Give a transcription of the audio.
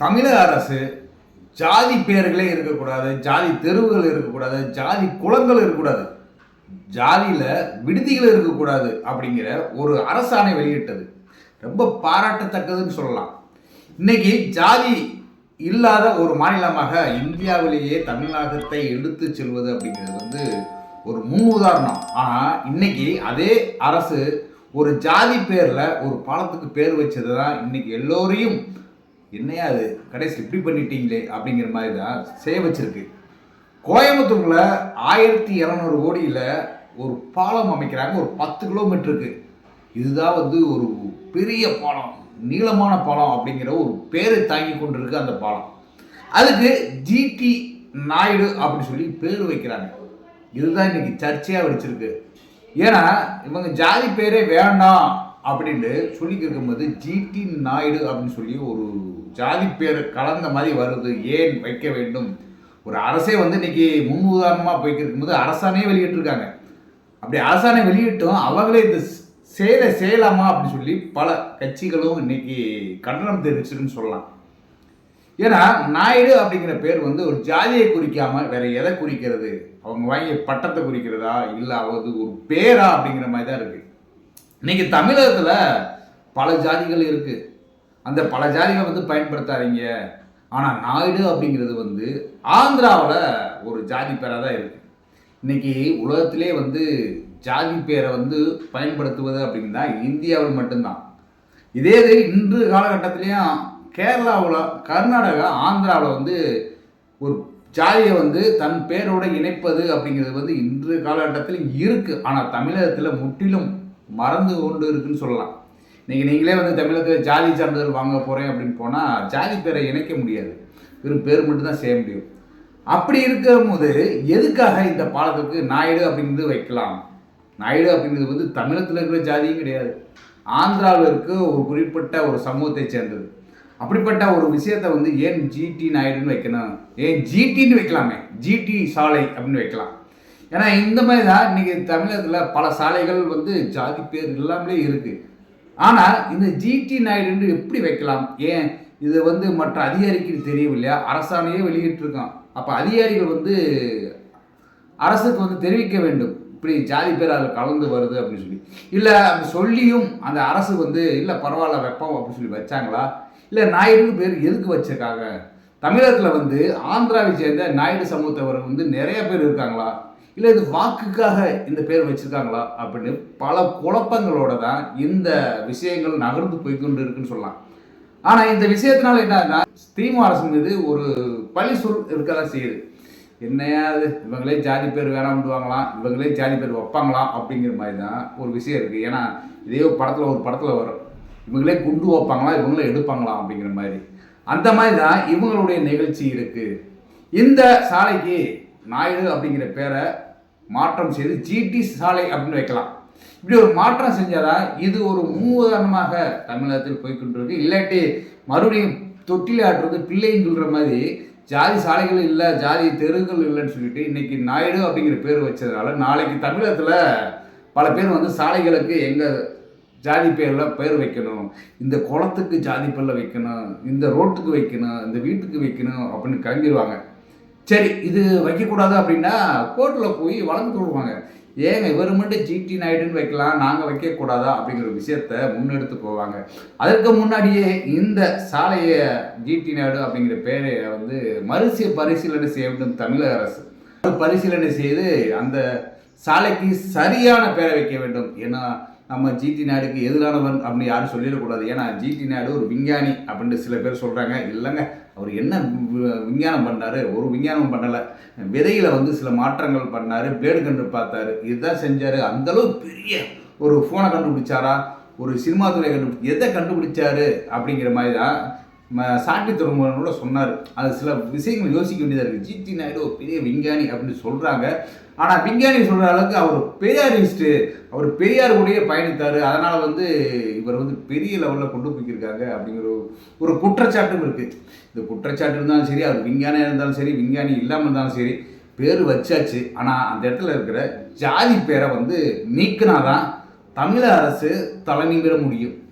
தமிழக அரசு ஜாதி பேர்களே இருக்கக்கூடாது ஜாதி தெருவுகள் இருக்கக்கூடாது ஜாதி குளங்கள் இருக்கக்கூடாது ஜாதியில் விடுதிகள் இருக்கக்கூடாது அப்படிங்கிற ஒரு அரசாணை வெளியிட்டது. ரொம்ப பாராட்டத்தக்கதுன்னு சொல்லலாம். இன்னைக்கு ஜாதி இல்லாத ஒரு மாநிலமாக இந்தியாவிலேயே தமிழகத்தை எடுத்து செல்வது அப்படிங்கிறது வந்து ஒரு முன் உதாரணம். ஆனால் இன்னைக்கு அதே அரசு ஒரு ஜாதி பேரில் ஒரு பாலத்துக்கு பேர் வச்சது தான் இன்னைக்கு எல்லோரையும் என்னையா அது? கடைசி இப்படி பண்ணிட்டீங்களே அப்படிங்கிற மாதிரி தான் செய்ய வச்சிருக்கு. கோயம்புத்தூரில் ஆயிரத்தி இரநூறு கோடியில் ஒரு பாலம் அமைக்கிறாங்க. ஒரு பத்து கிலோமீட்டருக்கு. இதுதான் வந்து ஒரு பெரிய பாலம். நீளமான பாலம் அப்படிங்கிற ஒரு பேரை தாங்கி கொண்டிருக்கு அந்த பாலம். அதுக்கு ஜிடி நாயுடு அப்படின்னு சொல்லி பேர் வைக்கிறாங்க. இதுதான் இன்னைக்கு சர்ச்சையாக வச்சிருக்கு. ஏன்னா இவங்க ஜாதி பேரே வேண்டாம். அப்படின்ட்டு சொல்லிட்டு இருக்கும்போது ஜிடி நாயுடு அப்படின்னு சொல்லி ஒரு ஜாதி பேர் கலந்த மாதிரி வருது. ஏன் வைக்க வேண்டும்? ஒரு அரசே வந்து இன்னைக்கு முன் உதாரணமாக போய்க்கு இருக்கும்போது அரசாணையே வெளியிட்டிருக்காங்க. அப்படி அரசாணை வெளியிட்டும். அவங்களே இந்த செயலை செய்யலாமா அப்படின்னு சொல்லி பல கட்சிகளும் இன்னைக்கு கண்டனம் தெரிவிச்சிருக்குன்னு சொல்லலாம். ஏன்னா நாயுடு அப்படிங்கிற பேர் வந்து ஒரு ஜாதியை குறிக்காமல் வேற எதை குறிக்கிறது? அவங்க வாங்கிய பட்டத்தை குறிக்கிறதா? இல்லை அவது ஒரு பேரா அப்படிங்கிற மாதிரி தான் இருக்குது இன்னைக்கு தமிழகத்தில் பல ஜாதிகள் இருக்குது அந்த பல ஜாதிகளை வந்து பயன்படுத்தாதீங்க. ஆனால் நாயுடு அப்படிங்கிறது வந்து ஆந்திராவில் ஒரு ஜாதி பேராக தான் இருக்குது இன்னைக்கு உலகத்திலே வந்து ஜாதி பேரை வந்து பயன்படுத்துவது அப்படின்னா இந்தியாவில் மட்டும்தான். இதே இது இன்று காலகட்டத்திலையும் கேரளாவில் கர்நாடகா ஆந்திராவில் வந்து ஒரு ஜாதியை வந்து தன் பேரோட இணைப்பது அப்படிங்கிறது வந்து இன்று காலகட்டத்தில் இருக்குது ஆனால் தமிழகத்தில் முற்றிலும் மறந்து கொண்டு இருக்குன்னு சொல்லலாம். இன்னைக்கு நீங்களே வந்து தமிழகத்தில் ஜாதி சான்றிதழ் வாங்க போகிறேன் அப்படின்னு போனால் ஜாதி பேரை இணைக்க முடியாது. வெறும் பேர் மட்டும்தான் செய்ய முடியும். அப்படி இருக்கும்போது எதுக்காக இந்த பாலத்துக்கு நாயுடு அப்படிங்கிறது வைக்கலாம்? நாயுடு அப்படிங்கிறது வந்து தமிழகத்தில் இருக்கிற ஜாதியும் கிடையாது. ஆந்திராவில் இருக்க ஒரு குறிப்பிட்ட ஒரு சமூகத்தை சேர்ந்தது. அப்படிப்பட்ட ஒரு விஷயத்தை வந்து ஏன் ஜிடி நாயுடுன்னு வைக்கணும்? ஏன் ஜிடின்னு வைக்கலாமே? ஜிடி சாலை அப்படின்னு வைக்கலாம். ஏன்னா இந்த மாதிரி தான் இன்றைக்கி தமிழகத்தில் பல சாலைகள் வந்து ஜாதி பேர் எல்லாமே இருக்குது ஆனால் இந்த ஜிடி நாயுடுன்னு எப்படி வைக்கலாம்? ஏன்? இது வந்து மற்ற அதிகாரிக்கு தெரியவில்லையா? அரசாணையே வெளியிட்டிருக்கான். அப்போ அதிகாரிகள் வந்து அரசுக்கு வந்து தெரிவிக்க வேண்டும். இப்படி ஜாதி பேர் அதில் கலந்து வருது அப்படின்னு சொல்லி. இல்லை அப்படி சொல்லியும் அந்த அரசு வந்து இல்லை பரவாயில்ல வைப்போம் அப்படின்னு சொல்லி வச்சாங்களா? இல்லை நாயுடுன்னு பேர் எதுக்கு வச்சிருக்காங்க? தமிழகத்தில் வந்து ஆந்திராவை சேர்ந்த நாயுடு சமூகத்தவர் வந்து நிறைய பேர் இருக்காங்களா? இல்லை இது வாக்குக்காக இந்த பேர் வச்சுருக்காங்களா அப்படின்னு பல குழப்பங்களோட தான் இந்த விஷயங்கள் நகர்ந்து போய்க்கொண்டு இருக்குன்னு சொல்லலாம். ஆனால் இந்த விஷயத்தினால என்னன்னா திமுக அரசு மீது ஒரு பழி சொல் இருக்க தான் செய்யுது என்னையாது இவங்களே ஜாதி பேர் வேணாம்டுவாங்களாம் இவங்களே ஜாதி பேர் வைப்பாங்களாம் அப்படிங்கிற மாதிரி தான் ஒரு விஷயம் இருக்குது ஏன்னா இதே ஒரு படத்தில் ஒரு படத்தில் வரும். இவங்களே குண்டு வைப்பாங்களா? இவங்களே எடுப்பாங்களாம் அப்படிங்கிற மாதிரி. அந்த மாதிரி தான் இவங்களுடைய நிகழ்ச்சி இருக்குது இந்த சாலைக்கு நாயுடு அப்படிங்கிற பேரை மாற்றம் செய்து ஜிடி சாலை அப்படின்னு வைக்கலாம். இப்படி ஒரு மாற்றம் செஞ்சாதான் இது ஒரு மூதாரணமாக தமிழகத்தில் போய்கொண்டிருக்கு இல்லாட்டி மறுபடியும் தொட்டில் ஆட்டுறது பிள்ளைன்னு சொல்கிற மாதிரி ஜாதி சாலைகள் இல்லை ஜாதி தெருக்கள் இல்லைன்னு சொல்லிட்டு இன்னைக்கு நாயுடு அப்படிங்கிற பேர் வச்சதுனால நாளைக்கு தமிழகத்தில் பல பேர் வந்து சாலைகளுக்கு எங்கள் ஜாதி பேரில் பேர் வைக்கணும் இந்த குளத்துக்கு ஜாதி பேரில் வைக்கணும் இந்த ரோட்டுக்கு வைக்கணும் இந்த வீட்டுக்கு வைக்கணும் அப்படின்னு கிளம்பிடுவாங்க. சரி இது வைக்கக்கூடாது அப்படின்னா கோர்ட்டில் போய் வழக்கு தொடுவாங்க. ஏங்க இவர் மட்டும் ஜிடி நாயுடுன்னு வைக்கலாம் நாங்கள் வைக்கக்கூடாதா அப்படிங்கிற விஷயத்த முன்னெடுத்து போவாங்க. அதற்கு முன்னாடியே இந்த சாலையை ஜிடி நாயுடு அப்படிங்கிற பேரை வந்து மறுசிய பரிசீலனை செய்ய வேண்டும் தமிழக அரசு. பரிசீலனை செய்து அந்த சாலைக்கு சரியான பேரை வைக்க வேண்டும். ஏன்னா நம்ம ஜிடி நாயுடுக்கு எதிரானவன் அப்படின்னு யாரும் சொல்லிடக்கூடாது. ஏன்னா ஜிடி நாயுடு ஒரு விஞ்ஞானி அப்படின்ட்டு சில பேர் சொல்கிறாங்க இல்லைங்க அவர் என்ன வி- விஞ்ஞானம் பண்ணார்? ஒரு விஞ்ஞானம் பண்ணலை. விதையில் வந்து சில மாற்றங்கள் பண்ணார் பிளேடு கண்டு பார்த்தாரு இதுதான் செஞ்சார். அந்தளவு பெரிய ஒரு ஃபோனை கண்டுபிடிச்சாரா? ஒரு சினிமா துறை கண்டுபிடி எதை கண்டுபிடிச்சாரு? அப்படிங்கிற மாதிரி தான் சாட்டி துறைமுகனோட சொன்னார். அது சில விஷயங்கள் யோசிக்க வேண்டியதாக இருக்குது ஜிடி நாயுடு ஒரு பெரிய விஞ்ஞானி அப்படின்னு சொல்கிறாங்க ஆனால் விஞ்ஞானி சொல்கிற அளவுக்கு அவர் பெரியாரிஸ்ட்டு அவர் பெரியார் கூடயே பயணித்தார். அதனால் வந்து இவர் வந்து பெரிய லெவலில் கொண்டு போய்க்கிருக்காங்க அப்படிங்கிற ஒரு- ஒரு குற்றச்சாட்டும் இருக்குது இந்த குற்றச்சாட்டு இருந்தாலும் சரி அவர் விஞ்ஞானியாக இருந்தாலும் சரி விஞ்ஞானி இல்லாமல் இருந்தாலும் சரி பேர் வச்சாச்சு. ஆனால் அந்த இடத்துல இருக்கிற ஜாதி பேரை வந்து நீக்கினாதான் தமிழக அரசு தலைமை பெற முடியும்.